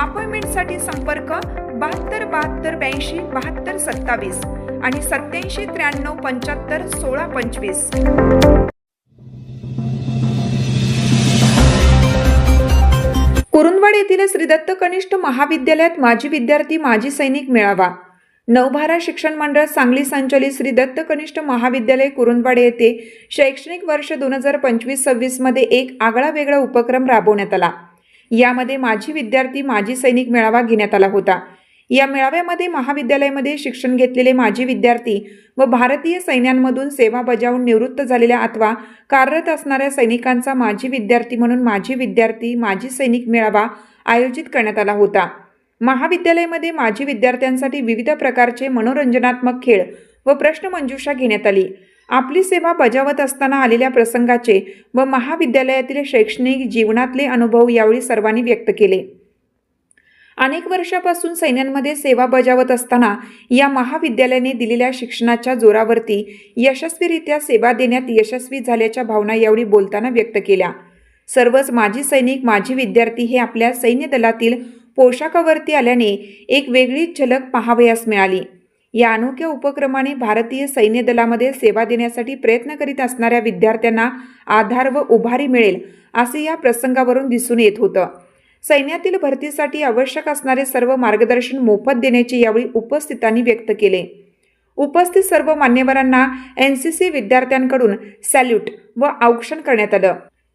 अपॉइंटमेंटसाठी संपर्क बहात्तर बहात्तर ब्याऐंशी बहात्तर सत्तावीस आणि सत्याऐंशी त्र्याण्णव पंच्याहत्तर सोळा पंचवीस. कुरुंदवाड येथील श्रीदत्त कनिष्ठ महाविद्यालयात माजी विद्यार्थी माजी सैनिक मेळावा. नवभारा शिक्षण मंडळ सांगली संचलित श्री दत्त कनिष्ठ महाविद्यालय कुरुंदवाड येथे शैक्षणिक वर्ष दोन हजार पंचवीस सव्वीसमध्ये एक आगळा वेगळा उपक्रम राबवण्यात आला. यामध्ये माजी विद्यार्थी माजी सैनिक मेळावा घेण्यात आला होता. या मेळाव्यामध्ये महाविद्यालयामध्ये शिक्षण घेतलेले माजी विद्यार्थी व भारतीय सैन्यांमधून सेवा बजावून निवृत्त झालेल्या अथवा कार्यरत असणाऱ्या सैनिकांचा माजी विद्यार्थी म्हणून माजी विद्यार्थी माजी सैनिक मेळावा आयोजित करण्यात आला होता. महाविद्यालयामध्ये माजी विद्यार्थ्यांसाठी विविध प्रकारचे मनोरंजनात्मक खेळ व प्रश्नमंजुषा घेण्यात आली. आपली सेवा बजावत असताना आलेल्या प्रसंगाचे व महाविद्यालयातील शैक्षणिक जीवनातले अनुभव यावेळी सर्वांनी व्यक्त केले. अनेक वर्षापासून सैन्यांमध्ये सेवा बजावत असताना या महाविद्यालयाने दिलेल्या शिक्षणाच्या जोरावरती यशस्वीरित्या सेवा देण्यात यशस्वी झाल्याच्या भावना यावेळी बोलताना व्यक्त केल्या. सर्वच माजी सैनिक माजी विद्यार्थी हे आपल्या सैन्य दलातील पोशाखावरती आल्याने एक वेगळीच झलक पाहावयास मिळाली. या अनोख्या उपक्रमाने भारतीय सैन्य दलामध्ये सेवा देण्यासाठी प्रयत्न करीत असणाऱ्या विद्यार्थ्यांना आधार व उभारी मिळेल असे या प्रसंगावरून दिसून येत होतं. सैन्यातील भरतीसाठी आवश्यक असणारे सर्व मार्गदर्शन मोफत देण्याचे यावेळी उपस्थितांनी व्यक्त केले. उपस्थित सर्व मान्यवरांना एन सी सी विद्यार्थ्यांकडून सॅल्यूट व औक्षण करण्यात आलं.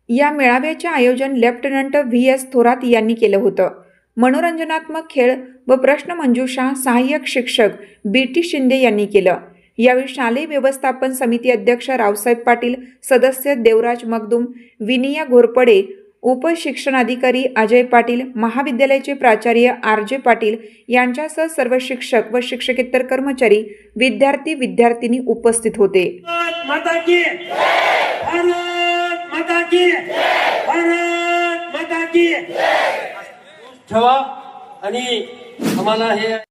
या मेळाव्याचे आयोजन लेफ्टनंट व्ही एस थोरात यांनी केलं होतं. मनोरंजनात्मक खेळ व प्रश्नमंजुषा सहाय्यक शिक्षक बी टी शिंदे यांनी केलं. यावेळी शालेय व्यवस्थापन समिती अध्यक्ष रावसाहेब पाटील सदस्य देवराज मगदुम विनिया घोरपडे उपशिक्षणाधिकारी अजय पाटील महाविद्यालयाचे प्राचार्य आर जे पाटील यांच्यासह सर्व शिक्षक व शिक्षकेतर कर्मचारी विद्यार्थी विद्यार्थिनी उपस्थित होते. भारत माता की ठेवा आणि आम्हाला हे